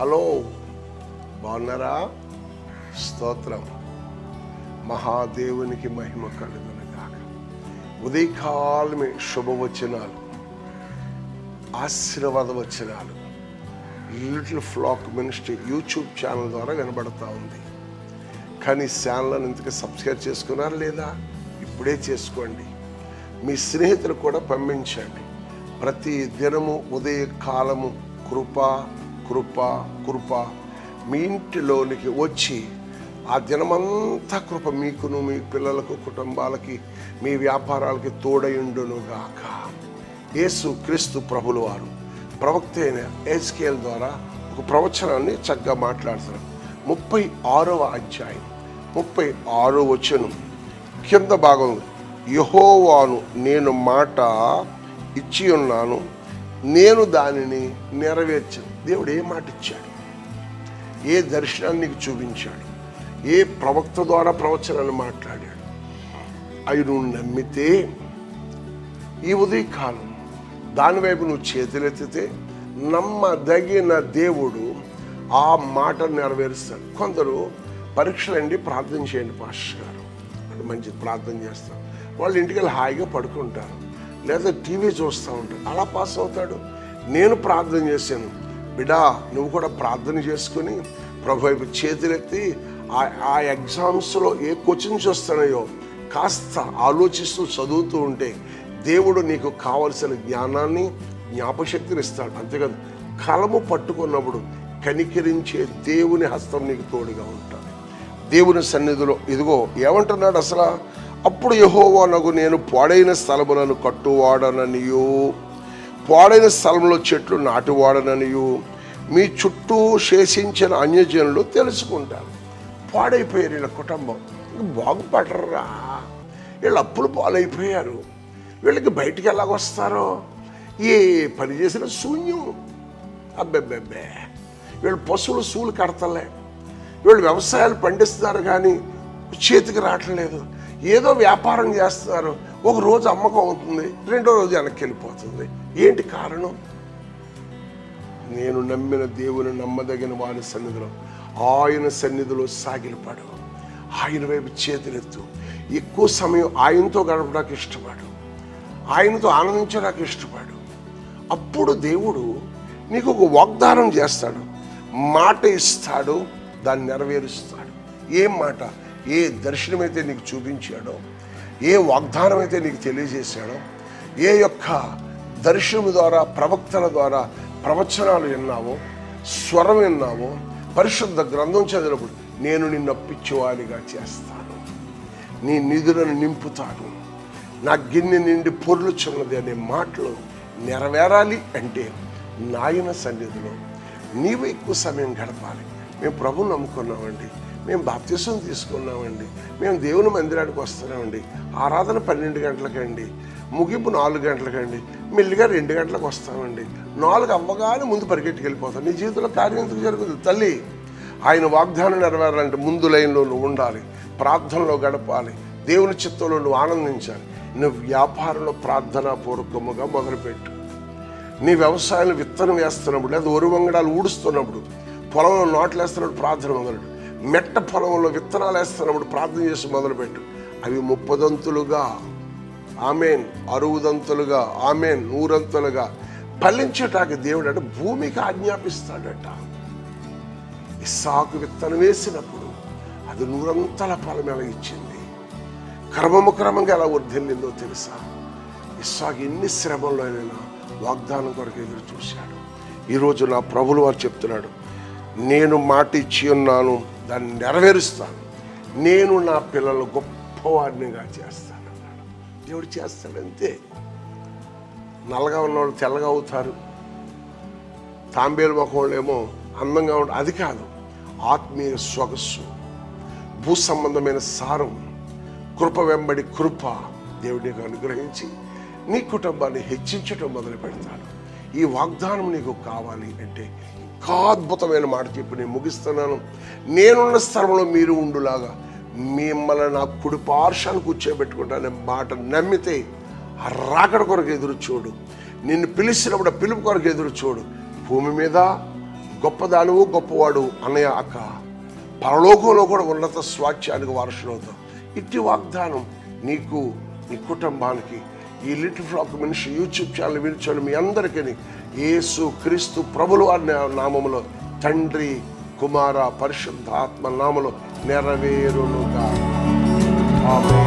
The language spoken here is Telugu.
హలో బాగున్నారా? స్తోత్రం. మహాదేవునికి మహిమ కలుగును కాక ఉదయకాలమే శుభవచనాలు ఆశీర్వాద వచనాలు Little Flock Ministry YouTube channel ద్వారా వినబడతా ఉంది. కానీ ఛానల్ని ఇంతకు సబ్స్క్రైబ్ చేసుకున్నారా లేదా? ఇప్పుడే చేసుకోండి. మీ స్నేహితులు కూడా పంపించండి. ప్రతి దినము ఉదయకాలము కృప కృప కృప మీ ఇంటిలోనికి వచ్చి ఆ దినమంతా కృప మీకును మీ పిల్లలకు కుటుంబాలకి మీ వ్యాపారాలకి తోడయుండునుగాక. యేసు క్రీస్తు ప్రభులు వారు. ప్రవక్త అయిన ఏస్కేల్ ద్వారా ఒక ప్రవచనాన్ని చక్కగా మాట్లాడుతున్నారు. ముప్పై ఆరవ అధ్యాయం. ముప్పై ఆరో వచనం. కింద భాగం యహోవాను నేను మాట ఇచ్చి ఉన్నాను నేను దానిని నెరవేర్చను. దేవుడు ఏ మాట ఇచ్చాడు? ఏ దర్శనాన్ని నీకు చూపించాడు? ఏ ప్రవక్త ద్వారా ప్రవచనాన్ని మాట్లాడాడు? అవి నువ్వు నమ్మితే ఈ ఉదయకాలం దానివైపు నువ్వు చేతులెత్తితే నమ్మదగిన దేవుడు ఆ మాట నెరవేరుస్తాడు. కొందరు పరీక్షలండి ప్రార్థన చేయండి పాస్టర్ గారు. మంచిది ప్రార్థన చేస్తారు. వాళ్ళు ఇంటికి వెళ్ళి హాయిగా పడుకుంటారు. లేదా టీవీ చూస్తూ ఉంటాడు అలా పాస్ అవుతాడు. నేను ప్రార్థన చేశాను. బిడా నువ్వు కూడా ప్రార్థన చేసుకుని ప్రభు వైపు చేతులెత్తి ఆ ఆ ఎగ్జామ్స్లో ఏ క్వశ్చన్స్ వస్తున్నాయో కాస్త ఆలోచిస్తూ చదువుతూ ఉంటే దేవుడు నీకు కావలసిన జ్ఞానాన్ని జ్ఞాపశక్తిని ఇస్తాడు. అంతేకాదు కలము పట్టుకున్నప్పుడు కనికరించే దేవుని హస్తం నీకు తోడుగా ఉంటాడు. దేవుని సన్నిధిలో ఇదిగో ఏమంటున్నాడు అసలు? అప్పుడు యహోవానకు నేను పాడైన స్థలములను కట్టువాడననియు. పాడైన స్థలంలో చెట్లు నాటువాడననియు. మీ చుట్టూ శేషించిన అన్యజనులు తెలుసుకుంటారు. పాడైపోయారు వీళ్ళ కుటుంబం. బాగుపడరా వీళ్ళు అప్పులు పాలైపోయారు. వీళ్ళకి బయటికి ఎలాగొస్తారో ఏ పని చేసిన శూన్యం. అబ్బెబ్బెబ్బే. వీళ్ళు పశువులు సూలు కడతలే. వీళ్ళు వ్యవసాయాలు పండిస్తున్నారు కానీ చేతికి రావట్లేదు. ఏదో వ్యాపారం చేస్తున్నారు ఒక రోజు అమ్మకం అవుతుంది. రెండో రోజు వెనక్కి వెళ్ళిపోతుంది. ఏంటి కారణం? నేను నమ్మిన దేవుని నమ్మదగిన వారి సన్నిధిలో ఆయన సన్నిధిలో సాగిలపడు. ఆయన వైపు చేతులెత్తు. ఎక్కువ సమయం ఆయనతో గడపడానికి ఇష్టపడు. ఆయనతో ఆనందించడానికి ఇష్టపడు. అప్పుడు దేవుడు నీకు ఒక వాగ్దానం చేస్తాడు. మాట ఇస్తాడు. దాన్ని నెరవేరుస్తాడు. ఏం మాట? ఏ దర్శనమైతే నీకు చూపించాడో ఏ వాగ్దానం అయితే నీకు తెలియజేశాడో ఏ యొక్క దర్శనం ద్వారా ప్రవక్తల ద్వారా ప్రవచనాలు విన్నావో స్వరం విన్నావో పరిశుద్ధ గ్రంథం చదివినప్పుడు నేను నిన్ను చేస్తాను. నీ నిధులను నింపుతాను. నా గిన్నె నిండి పొర్లుచున్నది అనే మాటలు నెరవేరాలి అంటే నాయన సన్నిధిలో నీవు ఎక్కువ సమయం గడపాలి. మేము ప్రభు నమ్ముకున్నామండి. మేము బాప్తిసం తీసుకున్నామండి. మేము దేవుని మందిరానికి వస్తున్నామండి. ఆరాధన పన్నెండు గంటలకండి. ముగింపు నాలుగు గంటలకండి. మెల్లిగా రెండు గంటలకు వస్తామండి. నాలుగు అవ్వగానే ముందు పరిగెట్టుకు వెళ్ళిపోతాం నీ జీవితంలో కార్యం ఎందుకు జరుగుతుంది? తల్లి ఆయన వాగ్దానం నెరవేరాలంటే ముందు లైన్లో నువ్వు ఉండాలి. ప్రార్థనలో గడపాలి. దేవుని చిత్తంలో నువ్వు ఆనందించాలి. నువ్వు వ్యాపారంలో ప్రార్థనాపూర్వకముగా మొదలుపెట్టు. నీ వ్యవసాయంలో విత్తనం వేస్తున్నప్పుడు లేదా ఒరు వంగడాలు ఊడుస్తున్నప్పుడు పొలంలో నాట్లు వేస్తున్నప్పుడు ప్రార్థన మొదలు మెట్ట పొలంలో విత్తనాలు వేస్తున్నప్పుడు ప్రార్థన చేసి మొదలుపెట్టు. అవి ముప్పదంతులుగా ఆమెన్ అరువుదంతులుగా ఆమెన్ నూరంతులుగా ఫలించటానికి దేవుడు అంటే భూమికి ఆజ్ఞాపిస్తాడట. ఇస్సాకు విత్తనం వేసినప్పుడు అది నూరంతల ఫలం ఎలా ఇచ్చింది? క్రమము క్రమంగా ఎలా వర్ధిల్లిందో తెలుసా? ఇస్సాకు ఎన్ని శ్రమంలోనైనా వాగ్దానం కొరకు ఎదురు చూశాడు. ఈరోజు నా ప్రభులు వారు చెప్తున్నాడు నేను మాట ఇచ్చి ఉన్నాను దాన్ని నెరవేరుస్తాను. నేను నా పిల్లలు గొప్పవాడినిగా చేస్తాను. అన్నాడు దేవుడు చేస్తాడు అంతే నల్లగా ఉన్నవాళ్ళు తెల్లగా అవుతారు. తాంబేలు ముఖం అందంగా ఉంట అది కాదు. ఆత్మీయ సొగస్సు భూ సంబంధమైన సారం కృప వెంబడి కృప దేవుడికి అనుగ్రహించి నీ కుటుంబాన్ని హెచ్చించటం మొదలు పెడతాడు ఈ వాగ్దానం నీకు కావాలి అంటే ఇంకా అద్భుతమైన మాట చెప్పి నేను ముగిస్తున్నాను. నేనున్న స్థలంలో మీరు ఉండులాగా మిమ్మల్ని నా కుడి పార్శాన్ని కూర్చోబెట్టుకుంటానే మాట నమ్మితే ఆ రాకడ కొరకు ఎదురు చూడు. నిన్ను పిలిచినప్పుడు పిలుపు కొరకు ఎదురు చూడు. భూమి మీద గొప్పదానువు గొప్పవాడు అన్నయ్య అక్క. పరలోకంలో కూడా ఉన్నత స్వాచ్యానికి వారసులవుతాం ఇట్టి వాగ్దానం నీకు నీ కుటుంబానికి ఈ లిటిల్ ఫ్లాక్ మనిషి యూట్యూబ్ ఛానల్ వినిచాడు మీ అందరికీ యేసు క్రీస్తు ప్రభులు అనే నామములో తండ్రి కుమార పరిశుద్ధ ఆత్మ నామలో నెరవేరునుగా ఆమె